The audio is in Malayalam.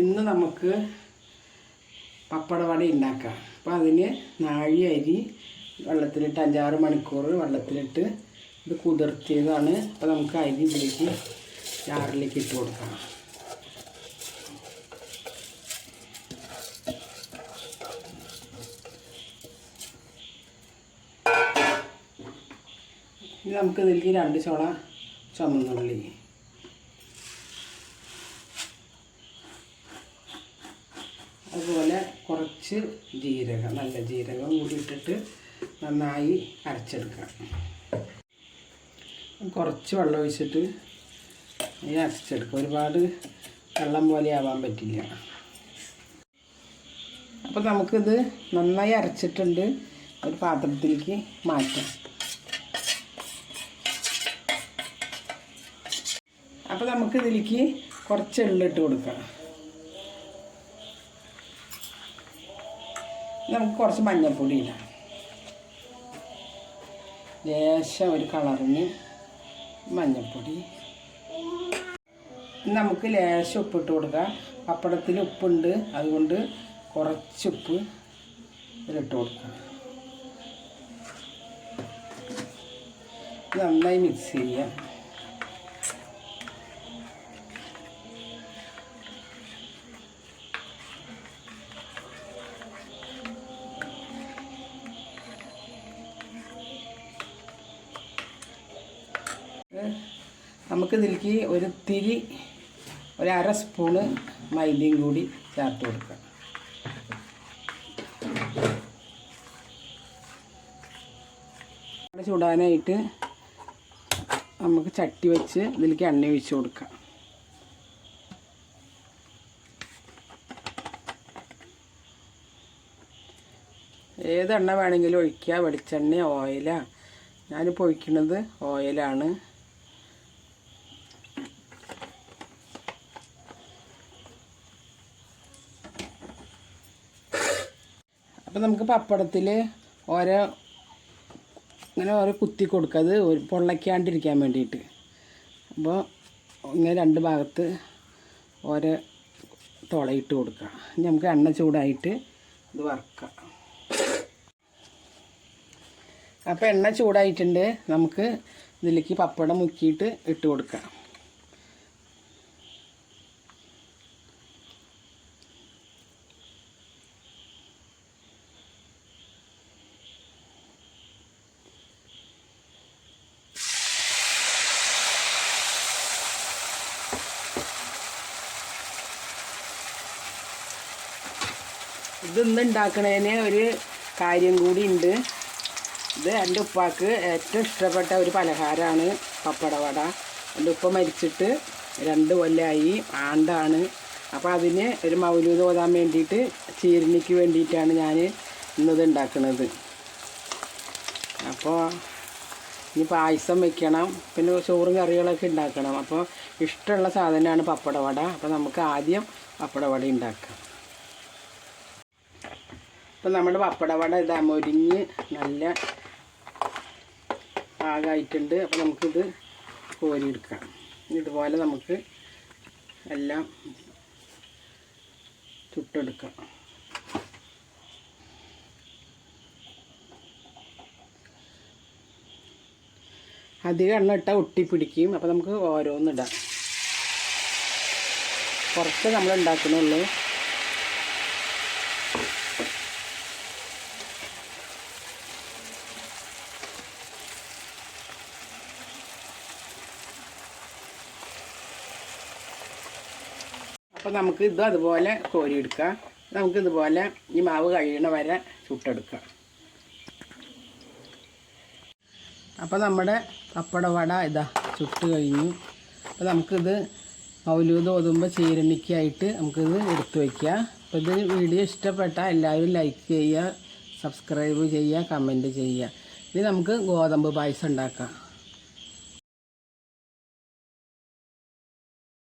ഇന്ന് നമുക്ക് പപ്പടവട ഉണ്ടാക്കാം അപ്പോൾ അതിന് നാഴി അരി വെള്ളത്തിലിട്ട് അഞ്ചാറ് മണിക്കൂർ വെള്ളത്തിലിട്ട് ഇത് കുതിർത്തിയതാണ്. അപ്പോൾ നമുക്ക് അരി ഇതിലേക്ക് ചാറിലേക്ക് ഇട്ട് കൊടുക്കാം. ഇനി നമുക്ക് ഇതിലേക്ക് രണ്ട് ചോള ചുമന്നുള്ളി അതുപോലെ കുറച്ച് ജീരകം നല്ല ജീരകം കൂടി ഇട്ടിട്ട് നന്നായി അരച്ചെടുക്കാം. കുറച്ച് വെള്ളം ഒഴിച്ചിട്ട് അരച്ചെടുക്കുക ഒരുപാട് വെള്ളം പോലെ ആവാൻ പറ്റില്ല. അപ്പോൾ നമുക്കിത് നന്നായി അരച്ചിട്ടുണ്ട്. ഒരു പാത്രത്തിലേക്ക് മാറ്റാം. അപ്പോൾ നമുക്കിതിലേക്ക് കുറച്ച് എള്ളിട്ട് കൊടുക്കാം. നമുക്ക് കുറച്ച് മഞ്ഞൾപ്പൊടി ഇടാം ലേശം ഒരു കളറിന് മഞ്ഞൾപ്പൊടി. നമുക്ക് ലേശം ഉപ്പിട്ട് കൊടുക്കാം. പപ്പടത്തിൽ ഉപ്പുണ്ട് അതുകൊണ്ട് കുറച്ച് ഉപ്പ് ഇതിലിട്ട് കൊടുക്കാം. ഇത് നന്നായി മിക്സ് ചെയ്യാം. നമുക്കിതിലേക്ക് ഒരു തിരി ഒരു അര സ്പൂണ് മൈദയും കൂടി ചേർത്ത് കൊടുക്കാം. ചൂടാനായിട്ട് നമുക്ക് ചട്ടി വെച്ച് ഇതിലേക്ക് എണ്ണ ഒഴിച്ച് കൊടുക്കാം. ഏത് വേണമെങ്കിലും ഒഴിക്കുക വെളിച്ചെണ്ണ ഓയിലാണ് ഞാനിപ്പോൾ ഒഴിക്കുന്നത് ഓയിലാണ്. അപ്പം നമുക്ക് പപ്പടത്തിൽ ഓരോ ഇങ്ങനെ ഓരോ കുത്തി കൊടുക്കുക. അത് പൊള്ളയ്ക്കാണ്ടിരിക്കാൻ വേണ്ടിയിട്ട്. അപ്പോൾ ഇങ്ങനെ രണ്ട് ഭാഗത്ത് ഓരോ തുളയിട്ട് കൊടുക്കുക. നമുക്ക് എണ്ണ ചൂടായിട്ട് ഇത് വറക്കാം അപ്പോൾ എണ്ണ ചൂടായിട്ടുണ്ട്. നമുക്ക് ഇതിലേക്ക് പപ്പടം മുക്കിയിട്ട് ഇട്ട് കൊടുക്കാം ഇതൊന്ന് ഒരു കാര്യം കൂടി ഉണ്ട് ഇത് എന്റെ ഉപ്പാക്ക് ഏറ്റവും ഇഷ്ടപ്പെട്ട ഒരു പലഹാരമാണ് പപ്പടവട എന്റെ ഉപ്പ മരിച്ചിട്ട് രണ്ട് കൊല്ലമായി ആണ്ടാണ്. അപ്പോൾ അതിന് ഒരു മൗലൂത് ഓതാൻ വേണ്ടിയിട്ട് ചീരണിക്ക് വേണ്ടിയിട്ടാണ് ഞാൻ ഇന്നത് ഉണ്ടാക്കുന്നത് അപ്പോൾ ഇനി പായസം വെക്കണം പിന്നെ ചോറും കറികളൊക്കെ ഉണ്ടാക്കണം. അപ്പോൾ ഇഷ്ടമുള്ള സാധനമാണ് പപ്പടവട അപ്പോൾ നമുക്ക് ആദ്യം പപ്പടവട ഉണ്ടാക്കാം. അപ്പോൾ നമ്മുടെ പപ്പടവട ഇതാ മൊരിഞ്ഞ് നല്ല പാകമായിട്ടുണ്ട് അപ്പോൾ നമുക്കിത് കോരിയെടുക്കാം. ഇതുപോലെ നമുക്ക് എല്ലാം ചുട്ടെടുക്കാം. അധികം എണ്ണ ഇട്ടാൽ ഒട്ടിപ്പിടിക്കും അപ്പോൾ നമുക്ക് ഓരോന്നിടാം. കുറച്ച് നമ്മൾ ഉണ്ടാക്കണുള്ളൂ അപ്പോൾ നമുക്ക് ഇതും അതുപോലെ കോരിയെടുക്കുക നമുക്ക് ഇതുപോലെ ഈ മാവ് കഴിയണ വരെ ചുട്ടെടുക്കാം. അപ്പോൾ നമ്മുടെ പപ്പടവട ഇതാ ചുട്ട് കഴിഞ്ഞു. അപ്പോൾ നമുക്കിത് മൗലൂദ് ഓതുമ്പോൾ ചീരണിക്കായിട്ട് നമുക്കിത് എടുത്തു വയ്ക്കുക അപ്പോൾ ഇത് വീഡിയോ ഇഷ്ടപ്പെട്ടാൽ എല്ലാവരും ലൈക്ക് ചെയ്യുക സബ്സ്ക്രൈബ് ചെയ്യുക കമന്റ് ചെയ്യുക. ഇനി നമുക്ക് ഗോതമ്പ് പായസം ഉണ്ടാക്കാം.